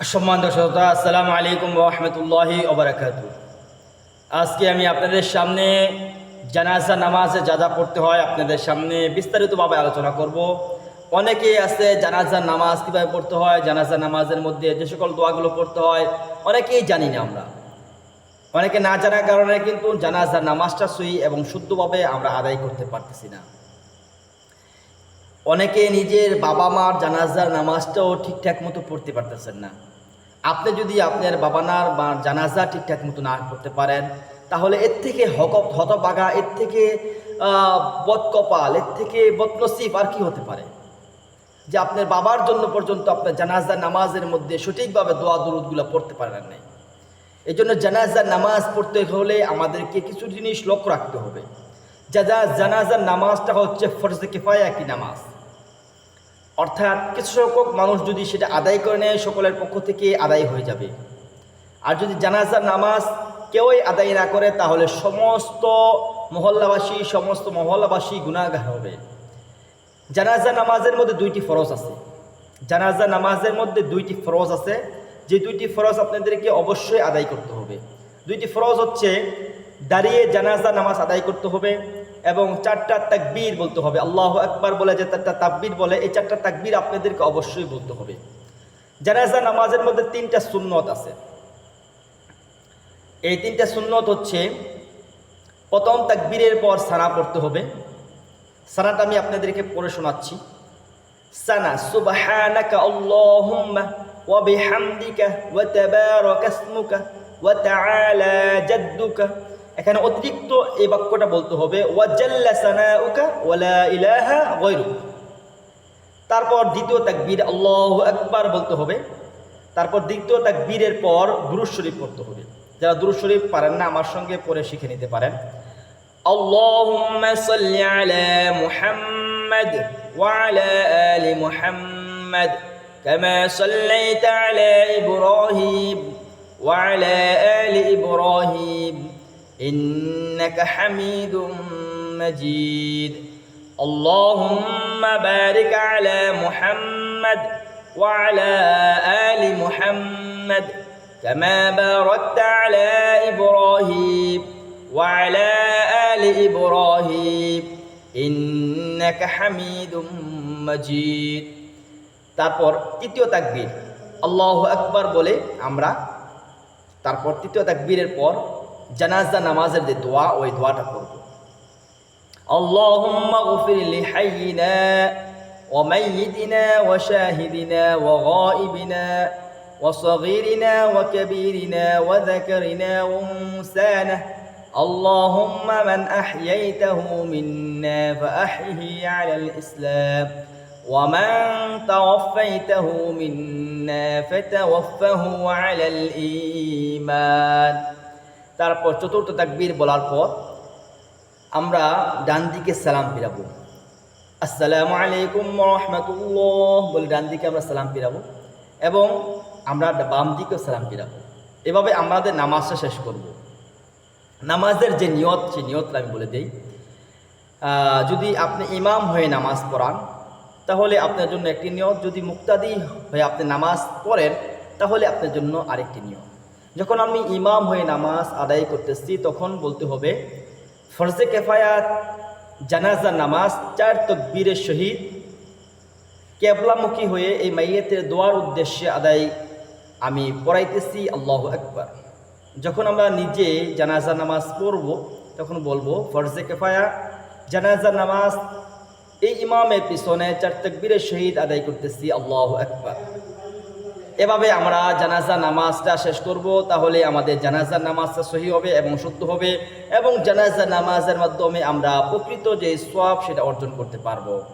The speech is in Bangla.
সম্মান দর্শকতা আসসালামু আলাইকুম রহমতুল্লাহি ওবরাকাত আজকে আমি আপনাদের সামনে জানাজা, নামাজে যা যা পড়তে হয় আপনাদের সামনে বিস্তারিতভাবে আলোচনা করব। অনেকেই আছে জানাজার নামাজ কীভাবে পড়তে হয় জানাজা নামাজের মধ্যে যে সকল দোয়াগুলো পড়তে হয়, অনেকেই জানি না আমরা। অনেকে না জানার কারণে কিন্তু জানাজার নামাজটা সই এবং শুদ্ধভাবে আমরা আদায় করতে পারতেছি না। অনেকে নিজের বাবা মার জানাজার নামাজটাও ঠিকঠাক মতো পড়তে পারতেছেন না। আপনি যদি আপনার বাবানার বা জানাজা ঠিকঠাক মতো না পড়তে পারেন, তাহলে এর থেকে হক হতবাগা এর থেকে বদকপাল, এর থেকে বদনসিব আর কি হতে পারে? যে আপনার বাবার জন্য পর্যন্ত আপনার জানাজার নামাজের মধ্যে সঠিকভাবে দোয়া দরুদগুলো পড়তে পারেন নাই। এই জন্য জানাজার নামাজ পড়তে হলে আমাদেরকে কিছু জিনিস লক্ষ্য রাখতে হবে। যা যা জানাজার নামাজটা হচ্ছে ফরজে কিফায়া একটি নামাজ? অর্থাৎ কিছু সংখ্যক মানুষ যদি সেটা আদায় করে নেয়, সকলের পক্ষ থেকে আদায় হয়ে যাবে। আর যদি জানাজার নামাজ কেউই আদায় না করে, তাহলে সমস্ত মহল্লাবাসী সমস্ত মহল্লাবাসী গুণাগার হবে। জানাজা নামাজের মধ্যে দুইটি ফরজ আছে। জানাজা নামাজের মধ্যে দুইটি ফরজ আছে। যে দুইটি ফরজ আপনাদেরকে অবশ্যই আদায় করতে হবে। দুইটি ফরজ হচ্ছে দাঁড়িয়ে জানাজা, নামাজ আদায় করতে হবে এবং চারটা তাকবীর বলতে হবে। আল্লাহ একবার বলে যে চারটা তাকবীর বলে, এই চারটা তাকবীর আপনাদেরকে অবশ্যই বলতে হবে। জানাজা, নামাজের মধ্যে তিনটা সুন্নত আছে। এই তিনটা সুন্নত হচ্ছে, প্রথম তাকবীরের পর সানা পড়তে হবে। সানাটা আমি আপনাদেরকে পড়ে শোনাচ্ছি। সানা, সুবহানাকা আল্লাহুম্মা ওয়া বিহামদিকা ওয়া তাবারাকা ওয়াতালা জাদ্দুকা। এখানে অতিরিক্ত এই বাক্যটা বলতে হবে, ওয়াজাল্লা সানাউকা ওয়ালা ইলাহা তারপর দ্বিতীয় তাকবীর, আল্লাহ একবার বলতে হবে। তারপর দ্বিতীয় তাকবীরের পর দুরুশ শরীফ পড়তে হবে। যারা দুরুশ শরীফ পারেন না, আমার সঙ্গে পরে শিখে নিতে পারেন। আল্লাহুম্মা সাল্লি আলা মুহাম্মাদ ওয়া আলা আলি মুহাম্মাদ, কামা সাল্লাইতা وعلى آل إبراهيم إنك حميد مجيد اللهم بارك على محمد وعلى آل محمد كما باركت على إبراهيم وعلى آل إبراهيم إنك حميد مجيد তারপর তৃতীয় তাকবীর আল্লাহ আকবার বলে আমরা তারপর তৃতীয় তাকবীরের পর জানাজা নামাজের যে দোয়া ওই দোয়াটা করব اللهم اغفر لحينا وميتنا وشاهدنا وغائبنا وصغيرنا وكبيرنا وذكرنا وانسانا اللهم من احييته منا فاحيه على الاسلام ومن توفيته منا فتوفه على الايمان তারপর চতুর্থ তাকবীর বলার পর আমরা ডান দিকে সালাম ফিরাবো আসসালামু আলাইকুম রহমতুল্লাহ বলে ডান দিকে আমরা সালাম ফিরাবো এবং আমরা বাম দিকেও সালাম ফিরাবো এভাবে আমাদের নামাজটা শেষ করব নামাজের যে নিয়ত সেই নিয়তটা আমি বলে দিই আহ, যদি আপনি ইমাম হয়ে নামাজ পড়ান তাহলে আপনার জন্য একটি নিয়ত যদি মুক্তাদি হয়ে আপনি নামাজ পড়েন, তাহলে আপনার জন্য আরেকটি নিয়ম। যখন আমি ইমাম হয়ে নামাজ আদায় করতেছি, তখন বলতে হবে, ফরজে কেফায়াত, জানাজা, নামাজ, চার তকবীরের শহীদ, কেবলামুখী হয়ে এই মাইয়েতের দোয়ার উদ্দেশ্যে আদায় আমি পড়াইতেছি, আল্লাহ একবার যখন আমরা নিজে জানাজা, নামাজ পড়ব, তখন বলব, ফরজে কেফায়া জানাজা, নামাজ এই ইমামের পিছনে চার তকবীরের শহীদ আদায় করতেছি, আল্লাহ একবার এভাবে আমরা জানাজা, নামাজটা শেষ করব, তাহলে আমাদের জানাজা নামাজটা সহি হবে এবং সত্য হবে এবং জানাজা নামাজের মাধ্যমে আমরা প্রকৃত যে সোয়াব সেটা অর্জন করতে পারব।